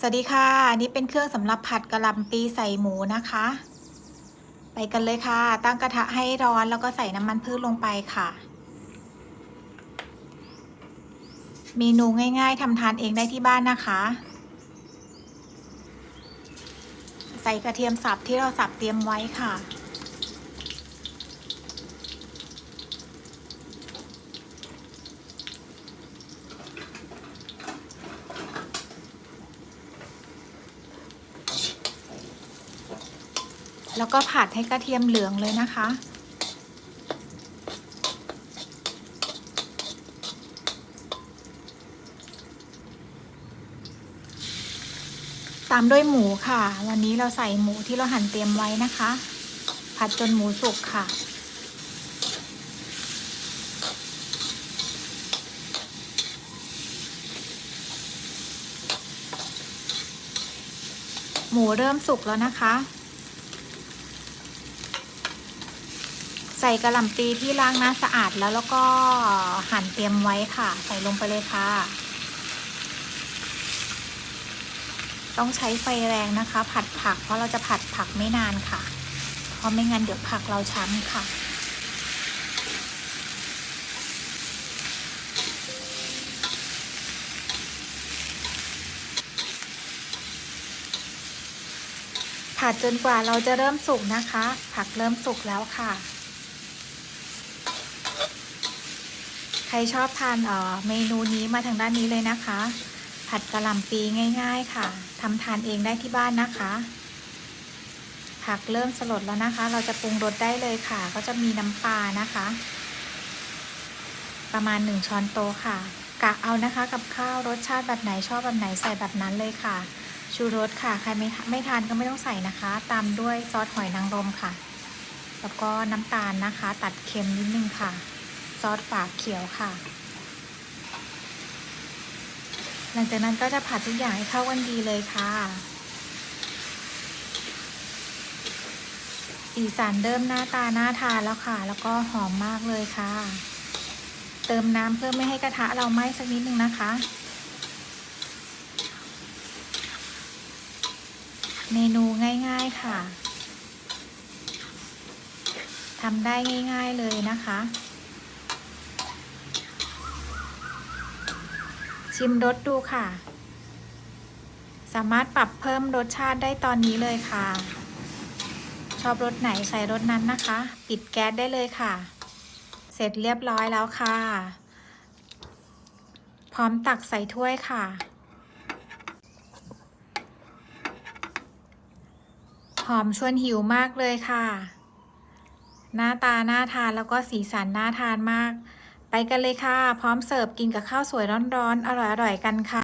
สวัสดีค่ะ อันนี้เป็นเครื่องสำหรับผัดกะหล่ำปีใส่หมูนะคะ ไปกันเลยค่ะ ตั้งกระทะให้ร้อนแล้วก็ใส่น้ำมันพืชลงไปค่ะ เมนูง่าย ๆทำทานเองได้ที่บ้านนะคะ ใส่กระเทียมสับที่เราสับเตรียมไว้ค่ะ แล้วก็ผัดให้กระเทียมเหลืองเลยนะคะ ตามด้วยหมูค่ะ วันนี้เราใส่หมูที่เราหั่นเตรียมไว้นะคะ ผัดจนหมูสุกค่ะหมูเริ่มสุกแล้วนะคะ ใส่กระหล่ำปีที่ล้างน้ำสะอาดแล้วแล้วก็หั่นเตรียมไว้ค่ะ ใส่ลงไปเลยค่ะ ต้องใช้ไฟแรงนะคะ ผัดผักเพราะเราจะผัดผักไม่นานค่ะ เพราะไม่งั้นเดี๋ยวผักเราช้ำค่ะผัดจนกว่าเราจะเริ่มสุกนะคะ ผักเริ่มสุกแล้วค่ะ ใครชอบทานเอ่อเมนูนี้มาทางด้านนี้เลยนะคะ ผัดกะหล่ำปีง่าย ๆ ค่ะทำทานเองได้ที่บ้านนะคะ ผักเริ่มสลดแล้วนะคะ เราจะปรุงรสได้เลยค่ะ ก็จะมีน้ำปลานะคะ ประมาณ 1 ช้อนโต๊ะค่ะ กะเอานะคะกับข้าวรสชาติแบบไหนชอบแบบไหนใส่แบบนั้นเลยค่ะ ชูรสค่ะ ใครไม่ไม่ทานก็ไม่ต้องใส่นะคะ ตามด้วยซอสหอยนางรมค่ะ แล้วก็น้ำตาลนะคะ ตัดเค็มนิดนึงค่ะ ซอสฝาเขียวค่ะ หลังจากนั้นก็จะผัดทุกอย่างให้เข้ากันดีเลยค่ะ สีสันเริ่มหน้าตาน่าทานแล้วค่ะ แล้วก็หอมมากเลยค่ะ เติมน้ำเพื่อไม่ให้กระทะเราไหม้สักนิดนึงนะคะเมนูง่ายๆค่ะ ทำได้ง่ายๆเลยนะคะ ชิมรสดูค่ะ สามารถปรับเพิ่มรสชาติได้ตอนนี้เลยค่ะ ชอบรสไหนใส่รสนั้นนะคะ ปิดแก๊สได้เลยค่ะ เสร็จเรียบร้อยแล้วค่ะ พร้อมตักใส่ถ้วยค่ะ หอมชวนหิวมากเลยค่ะ หน้าตาน่าทานแล้วก็สีสันน่าทานมาก ไปกันเลยค่ะ พร้อมเสิร์ฟกินกับข้าวสวยร้อนๆ อร่อยๆ กันค่ะ